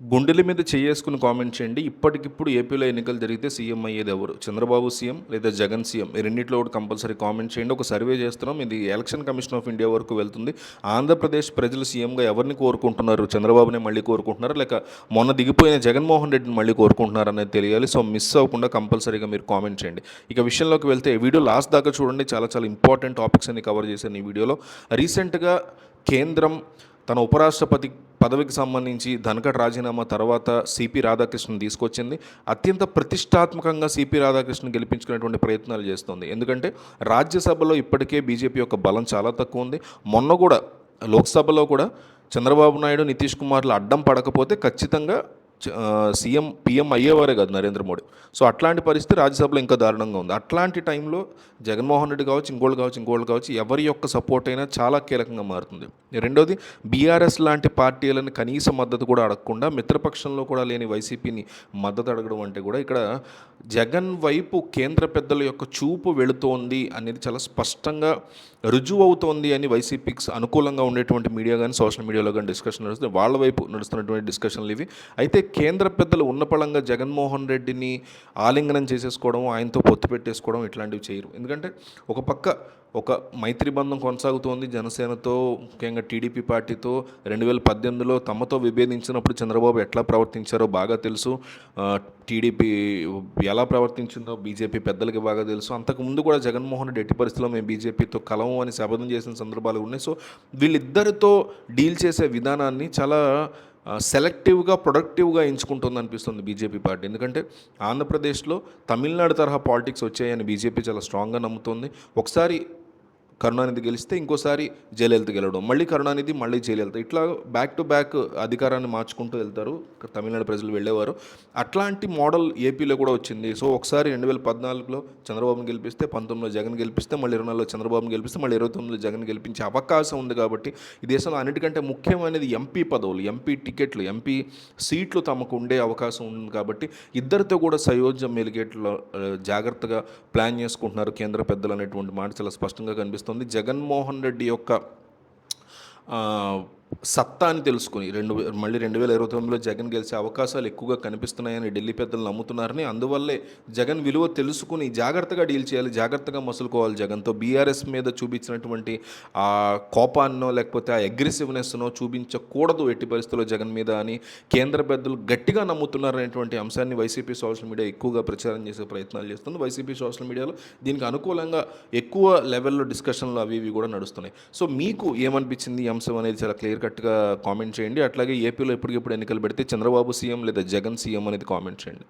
గుండెల మీద చేసుకుని కామెంట్ చేయండి. ఇప్పటికిప్పుడు ఏపీలో ఎన్నికలు జరిగితే సీఎం అయ్యేది ఎవరు? చంద్రబాబు సీఎం లేదా జగన్ సీఎం? ఈ రెండింటిలో ఒకటి కంపల్సరీ కామెంట్ చేయండి. ఒక సర్వే చేస్తున్నాం. ఇది ఎలక్షన్ కమిషన్ ఆఫ్ ఇండియా వరకు వెళ్తుంది. ఆంధ్రప్రదేశ్ ప్రజలు సీఎంగా ఎవరిని కోరుకుంటున్నారు? చంద్రబాబునే మళ్ళీ కోరుకుంటున్నారు? లేక మొన్న దిగిపోయిన జగన్మోహన్ రెడ్డిని మళ్ళీ కోరుకుంటున్నారు అనేది తెలియాలి. సో మిస్ అవ్వకుండా కంపల్సరీగా మీరు కామెంట్ చేయండి. ఇక విషయంలోకి వెళ్తే వీడియో లాస్ట్ దాకా చూడండి. చాలా చాలా ఇంపార్టెంట్ టాపిక్స్ అన్ని కవర్ చేశాను ఈ వీడియోలో. రీసెంట్గా కేంద్రం తన ఉపరాష్ట్రపతి పదవికి సంబంధించి ధనకట్ రాజీనామా తర్వాత సిపి రాధాకృష్ణ తీసుకొచ్చింది. అత్యంత ప్రతిష్టాత్మకంగా సిపి రాధాకృష్ణ గెలిపించుకునేటువంటి ప్రయత్నాలు చేస్తుంది. ఎందుకంటే రాజ్యసభలో ఇప్పటికే బీజేపీ యొక్క బలం చాలా తక్కువ ఉంది. మొన్న కూడా లోక్సభలో కూడా చంద్రబాబు నాయుడు నితీష్ కుమార్లు అడ్డం పడకపోతే ఖచ్చితంగా సీఎం పీఎం అయ్యేవారే కాదు నరేంద్ర మోడీ. సో అట్లాంటి పరిస్థితి రాజ్యసభలో ఇంకా దారుణంగా ఉంది. అట్లాంటి టైంలో జగన్మోహన్ రెడ్డి కావచ్చు ఇంకోళ్ళు కావచ్చు ఇంకోళ్ళు కావచ్చు ఎవరి యొక్క సపోర్ట్ అయినా చాలా కీలకంగా మారుతుంది. రెండోది బీఆర్ఎస్ లాంటి పార్టీలను కనీస మద్దతు కూడా అడగకుండా మిత్రపక్షంలో కూడా లేని వైసీపీని మద్దతు అడగడం అంటే కూడా ఇక్కడ జగన్ వైపు కేంద్ర పెద్దల యొక్క చూపు వెళుతోంది అనేది చాలా స్పష్టంగా రుజువు అవుతోంది అని వైసీపీకి అనుకూలంగా ఉండేటువంటి మీడియా కానీ సోషల్ మీడియాలో కానీ డిస్కషన్ నడుస్తుంది వాళ్ళ వైపు నడుస్తున్నటువంటి డిస్కషన్లు ఇవి. అయితే కేంద్ర పెద్దలు ఉన్నపళంగా జగన్మోహన్ రెడ్డిని ఆలింగనం చేసేసుకోవడం ఆయనతో పొత్తు పెట్టేసుకోవడం ఇట్లాంటివి చేయరు. ఎందుకంటే ఒక పక్క ఒక మైత్రి బంధం కొనసాగుతోంది. జనసేనతో ముఖ్యంగా టీడీపీ పార్టీతో రెండు వేల పద్దెనిమిదిలో తమతో విభేదించినప్పుడు చంద్రబాబు ఎట్లా ప్రవర్తించారో బాగా తెలుసు. టీడీపీ ఎలా ప్రవర్తించిందో బీజేపీ పెద్దలకి బాగా తెలుసు. అంతకుముందు కూడా జగన్మోహన్ రెడ్డి ఎట్టి పరిస్థితుల్లో మేము బీజేపీతో కలము అని శపథం చేసిన సందర్భాలు ఉన్నాయి. సో వీళ్ళిద్దరితో డీల్ చేసే విధానాన్ని చాలా సెలెక్టివ్గా ప్రొడక్టివ్గా ఎంచుకుంటుంది అనిపిస్తుంది బీజేపీ పార్టీ. ఎందుకంటే ఆంధ్రప్రదేశ్లో తమిళనాడు తరహా పాలిటిక్స్ వచ్చాయని బీజేపీ చాలా స్ట్రాంగ్గా నమ్ముతుంది. ఒకసారి కరుణానిధి గెలిస్తే ఇంకోసారి జయలలిత గెలవడం మళ్ళీ కరుణానిధి మళ్ళీ జయలలిత. ఇట్లా బ్యాక్ టు బ్యాక్ అధికారాన్ని మార్చుకుంటూ వెళ్తారు తమిళనాడు ప్రజలు వెళ్ళేవారు. అట్లాంటి మోడల్ ఏపీలో కూడా వచ్చింది. సో ఒకసారి రెండు వేల పద్నాలుగులో చంద్రబాబును గెలిపిస్తే పంతొమ్మిదిలో జగన్ గెలిపిస్తే మళ్ళీ ఇరవై నాలుగులో చంద్రబాబును గెలిపిస్తే మళ్ళీ ఇరవై తొమ్మిదిలో జగన్ గెలిపించే అవకాశం ఉంది కాబట్టి ఈ దేశంలో అన్నిటికంటే ముఖ్యమైనది ఎంపీ పదవులు ఎంపీ టికెట్లు ఎంపీ సీట్లు తమకు ఉండే అవకాశం ఉంది కాబట్టి ఇద్దరితో కూడా సయోధ్య మెలిగేట్లో జాగ్రత్తగా ప్లాన్ చేసుకుంటున్నారు కేంద్ర పెద్దలు అనేటువంటి మాట చాలా స్పష్టంగా కనిపిస్తుంది. జగన్మోహన్ రెడ్డి యొక్క సత్తా అని తెలుసుకుని రెండు మళ్ళీ రెండు వేల ఇరవై తొమ్మిదిలో జగన్ గెలిచే అవకాశాలు ఎక్కువగా కనిపిస్తున్నాయని ఢిల్లీ పెద్దలు నమ్ముతున్నారని అందువల్లే జగన్ విలువ తెలుసుకుని జాగ్రత్తగా డీల్ చేయాలి జాగ్రత్తగా మసులుకోవాలి జగన్తో. బీఆర్ఎస్ మీద చూపించినటువంటి ఆ కోపాన్నో లేకపోతే ఆ అగ్రెసివ్నెస్నో చూపించకూడదు ఎట్టి పరిస్థితుల్లో జగన్ మీద అని కేంద్ర పెద్దలు గట్టిగా నమ్ముతున్నారనేటువంటి అంశాన్ని వైసీపీ సోషల్ మీడియా ఎక్కువగా ప్రచారం చేసే ప్రయత్నాలు చేస్తుంది. వైసీపీ సోషల్ మీడియాలో దీనికి అనుకూలంగా ఎక్కువ లెవెల్లో డిస్కషన్లు అవి ఇవి కూడా నడుస్తున్నాయి. సో మీకు ఏమనిపించింది ఈ అంశం అనేది చాలా క్లియర్ గట్టిగా కామెంట్ చేయండి. అట్లాగే ఏపీలో ఎప్పటికెప్పుడు ఎన్నికలు పెడితే చంద్రబాబు సీఎం లేదా జగన్ సీఎం అనేది కామెంట్ చేయండి.